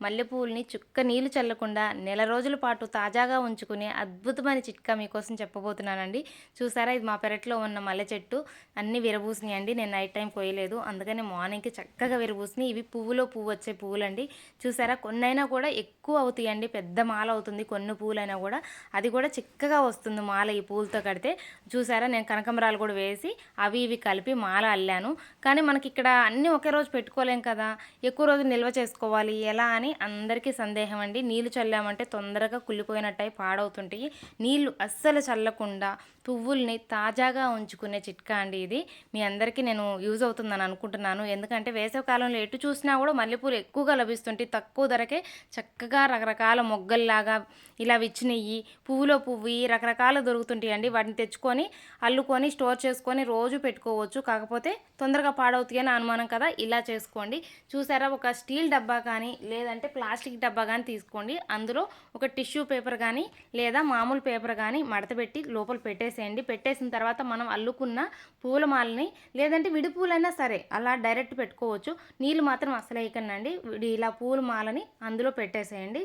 మల్లెపూలని చుక్క నీళ్ళు చల్లకుండా నెల రోజుల పాటు తాజాగా ఉంచుకునే అద్భుతమైన చిట్కా మీకోసం చెప్పబోతున్నానండి. చూసారా ఇది మా పెరట్లో ఉన్న మల్లె చెట్టు. అన్ని విరబూసినాయి అండి. నేను నైట్ టైం కోయలేదు అందుకని మార్నింగ్కి చక్కగా విరబూసినాయి. ఇవి పువ్వులో పువ్వు వచ్చే పువ్వులండి చూసారా కొన్నైనా కూడా ఎక్కువ అవుతాయండి. పెద్ద మాల అవుతుంది. కొన్ని పువ్వులైనా కూడా. అది కూడా చిక్కగా వస్తుంది మాల ఈ పూలతో కడితే. చూసారా నేను కనకంబరాలు కూడా వేసి అవి ఇవి కలిపి మాల అల్లాను. కానీ మనకి ఇక్కడ అన్నీ ఒకే రోజు పెట్టుకోలేం కదా. ఎక్కువ రోజు నిల్వ చేసుకోవాలి. ఎలా అని అందరికీ సందేహం అండి. నీళ్ళు చల్లామంటే తొందరగా కుళ్ళిపోయినట్టయి పాడవుతుంటాయి. నీళ్ళు అస్సలు చల్లకుండా పువ్వుల్ని తాజాగా ఉంచుకునే చిట్కా అండి ఇది. మీ అందరికీ నేను యూజ్ అవుతుందని అనుకుంటున్నాను. ఎందుకంటే వేసవి కాలంలో ఎటు చూసినా కూడా మల్లెపూలు ఎక్కువగా లభిస్తుంటే తక్కువ ధరకే చక్కగా రకరకాల మొగ్గల్లాగా ఇలా విచ్చినవి పువ్వులో పువ్వు రకరకాల దొరుకుతుంటాయి అండి. వాటిని తెచ్చుకొని అల్లుకొని స్టోర్ చేసుకొని రోజు పెట్టుకోవచ్చు. కాకపోతే తొందరగా పాడవుతాయి అని అనుమానం కదా. ఇలా చేసుకోండి. చూసారా? ఒక స్టీల్ డబ్బా కానీ లేదంటే ప్లాస్టిక్ డబ్బా కానీ తీసుకోండి. అందులో ఒక టిష్యూ పేపర్ కానీ లేదా మామూలు పేపర్ కానీ మడతపెట్టి లోపల పెట్టేసి పెట్టేసేయండి పెట్టేసిన తర్వాత మనం అల్లుకున్న పూల మాలని లేదంటే విడి పూలైనా సరే అలా డైరెక్ట్ పెట్టుకోవచ్చు. నీళ్ళు మాత్రం అసలు వేయకండి ఇలా పూల మాలని అందులో పెట్టేసేయండి.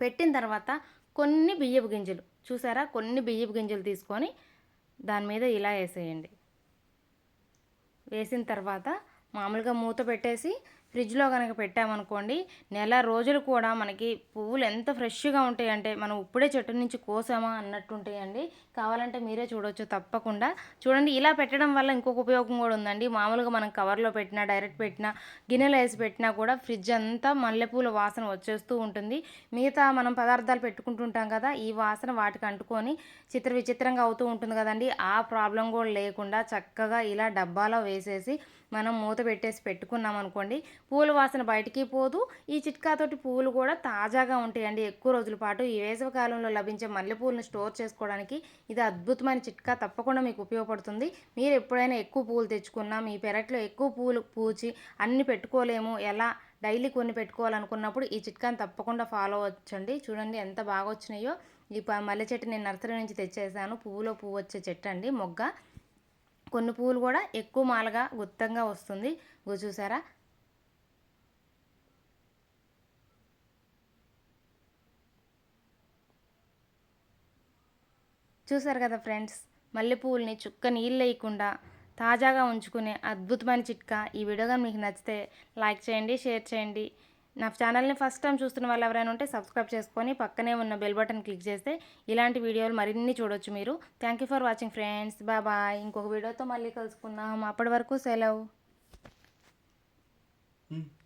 పెట్టిన తర్వాత కొన్ని బియ్యపు గింజలు చూసారా? కొన్ని బియ్యపు గింజలు తీసుకొని దాని మీద ఇలా వేసేయండి. వేసిన తర్వాత మామూలుగా మూత పెట్టేసి ఫ్రిడ్జ్లో కనుక పెట్టామనుకోండి నెల రోజులు కూడా మనకి పువ్వులు ఎంత ఫ్రెష్గా ఉంటాయంటే మనం ఇప్పుడే చెట్టు నుంచి కోసామా అన్నట్టు ఉంటాయండి కావాలంటే మీరే చూడొచ్చు తప్పకుండా. చూడండి ఇలా పెట్టడం వల్ల ఇంకొక ఉపయోగం కూడా ఉందండి. మామూలుగా మనం కవర్లో పెట్టినా డైరెక్ట్ పెట్టినా గిన్నెలో వేసి పెట్టినా కూడా ఫ్రిడ్జ్ అంతా మల్లెపూల వాసన వచ్చేస్తూ ఉంటుంది. మిగతా మనం పదార్థాలు పెట్టుకుంటుంటాం కదా ఈ వాసన వాటికి అంటుకొని చిత్ర విచిత్రంగా అవుతూ ఉంటుంది కదండి. ఆ ప్రాబ్లం కూడా లేకుండా చక్కగా ఇలా డబ్బాలో వేసేసి మనం మూత పెట్టేసి పెట్టుకున్నాం అనుకోండి పూల వాసన బయటికి పోదు. ఈ చిట్కాతోటి పువ్వులు కూడా తాజాగా ఉంటాయండి. ఎక్కువ రోజుల పాటు ఈ వేసవికాలంలో లభించే మల్లెపూలను స్టోర్ చేసుకోవడానికి ఇది అద్భుతమైన చిట్కా. తప్పకుండా మీకు ఉపయోగపడుతుంది. మీరు ఎప్పుడైనా ఎక్కువ పువ్వులు తెచ్చుకున్నా మీ పెరట్లో ఎక్కువ పువ్వులు పూచి అన్ని పెట్టుకోలేము ఎలా డైలీ కొన్ని పెట్టుకోవాలనుకున్నప్పుడు ఈ చిట్కాని తప్పకుండా ఫాలో అవ్వచ్చండి. చూడండి ఎంత బాగా వచ్చినాయో. ఈ ప- మల్లె చెట్టు నేను నర్సరీ నుంచి తెచ్చేసాను. పువ్వులో పువ్వు వచ్చే చెట్టు అండి మొగ్గ. కొన్ని పువ్వులు కూడా ఎక్కువ మాలగా గుత్తంగా వస్తుంది. చూసారా? చూసారు కదా ఫ్రెండ్స్? మల్లెపూలని చుక్క నీళ్ళు వేయకుండా తాజాగా ఉంచుకునే అద్భుతమైన చిట్కా ఈ వీడియో కానీ మీకు నచ్చితే లైక్ చేయండి షేర్ చేయండి. నా ఛానల్ని ఫస్ట్ టైం చూస్తున్న వాళ్ళు ఎవరైనా ఉంటే సబ్స్క్రైబ్ చేసుకొని పక్కనే ఉన్న బెల్ బటన్ క్లిక్ చేస్తే ఇలాంటి వీడియోలు మరిన్ని చూడొచ్చు మీరు. Thank you for watching friends bye bye ఇంకొక వీడియోతో మళ్ళీ కలుసుకుందాం. అప్పటి వరకు సెలవు. Hmm.